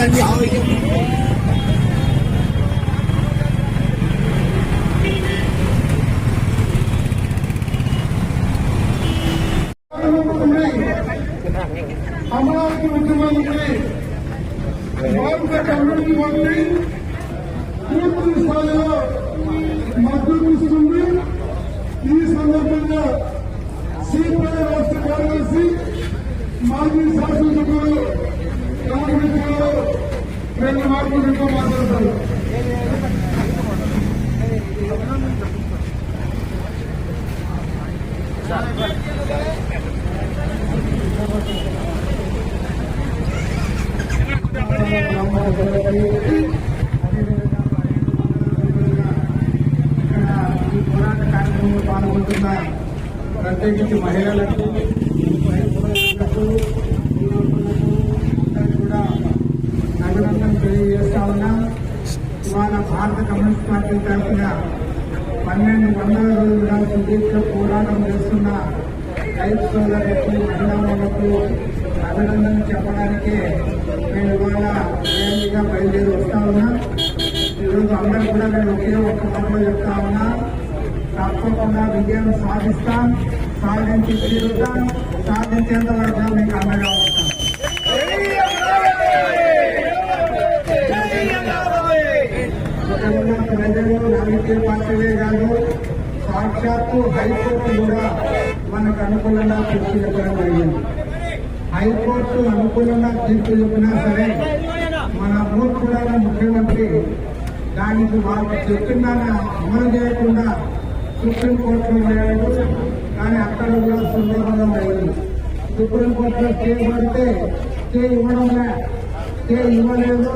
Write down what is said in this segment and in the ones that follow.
गर्मी हो गई అమరావతి ఉద్యమం ఉంది భారత అభివృద్ధి మంత్రి పూర్తి స్థాయిలో మద్దతు ఇస్తుంది ఈ సందర్భంగా సిపిఐ రాష్ట్ర కార్యదర్శి మాజీ శాసనసభ్యులు రామకృష్ణరావు రెండు మార్పులతో మాట్లాడతారు ఈ పోరాట కార్యక్రమంలో పాల్గొంటున్న ప్రత్యేకించి మహిళలకు కమ్యూనిస్ట్ పార్టీ తరఫున పన్నెండు వందల రోజులుగా సుదీర్ఘ పోరాటం చేస్తున్న రైతు సోదరులకు మహిళలకు అభినందన చెప్పడానికే మేము ఇవాళ ర్యాలీగా బయలుదేరి వస్తా ఉన్నా. ఈరోజు అందరూ కూడా నేను ఒకే ఒక్క మాటలో చెప్తా ఉన్నా. తప్పకుండా విజయం సాధిస్తాం సాధించి తీరుతాం సాధించేంత వరకు మీకు అండగా ఉంటాం. వకీల్ మాత్రమే కాదు సాక్షాత్తు హైకోర్టు కూడా మనకు అనుకూలంగా తీర్పు చెప్పడం జరిగింది. హైకోర్టు అనుకూలంగా తీర్పు చెప్పినా సరే మన మూర్ఖుడైన ముఖ్యమంత్రి దానికి వాళ్ళు చెప్పిన అమలు చేయకుండా సుప్రీంకోర్టులో వేయడం కానీ అక్కడ కూడా సుందరభంగా అయింది సుప్రీంకోర్టులో చేయబడితే స్టే ఇవ్వడం స్టే ఇవ్వలేదు.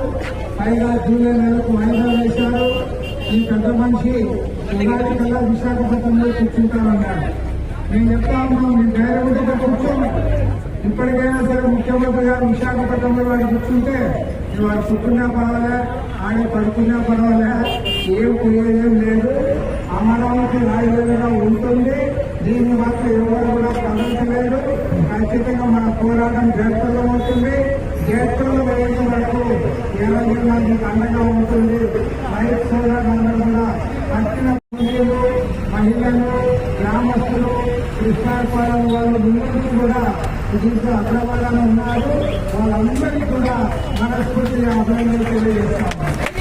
పైగా జూలై నెలకు వాయిదా ఈ పెద్ద మనిషి ఉగాది కల్లా విశాఖపట్నంలో కూర్చుంటామన్నాడు నేను చెప్తా ఉన్నాం నేను డైరెక్ట్గా కూర్చోండి ఇప్పటికైనా సరే ముఖ్యమంత్రి గారు విశాఖపట్నంలో వాడు కూర్చుంటే వాడు కూర్చున్నా పర్వాలే ఆయన పడుకున్నా పర్వాలే ఏం ప్రయోజనం లేదు. అమరావతి రాజధానిగా ఉంటుంది. దీన్ని మాత్రం ఎవరు కూడా కదలట్లేదు ఖచ్చితంగా మన పోరాటం జగత్తులో అవుతుంది. జగత్తులో ఇరవై అండగా ఉంటుంది రైతు సోదరులందరూ కూడా పట్టిన ప్రజలు, మహిళలు గ్రామస్తులు కృష్ణాపాలెం వాళ్ళు ముందు కూడా దీంట్లో అగ్రవాళ్ళని ఉన్నారు. వాళ్ళందరికీ కూడా మనస్ఫూర్తిగా అభినందనలు తెలియజేస్తాం.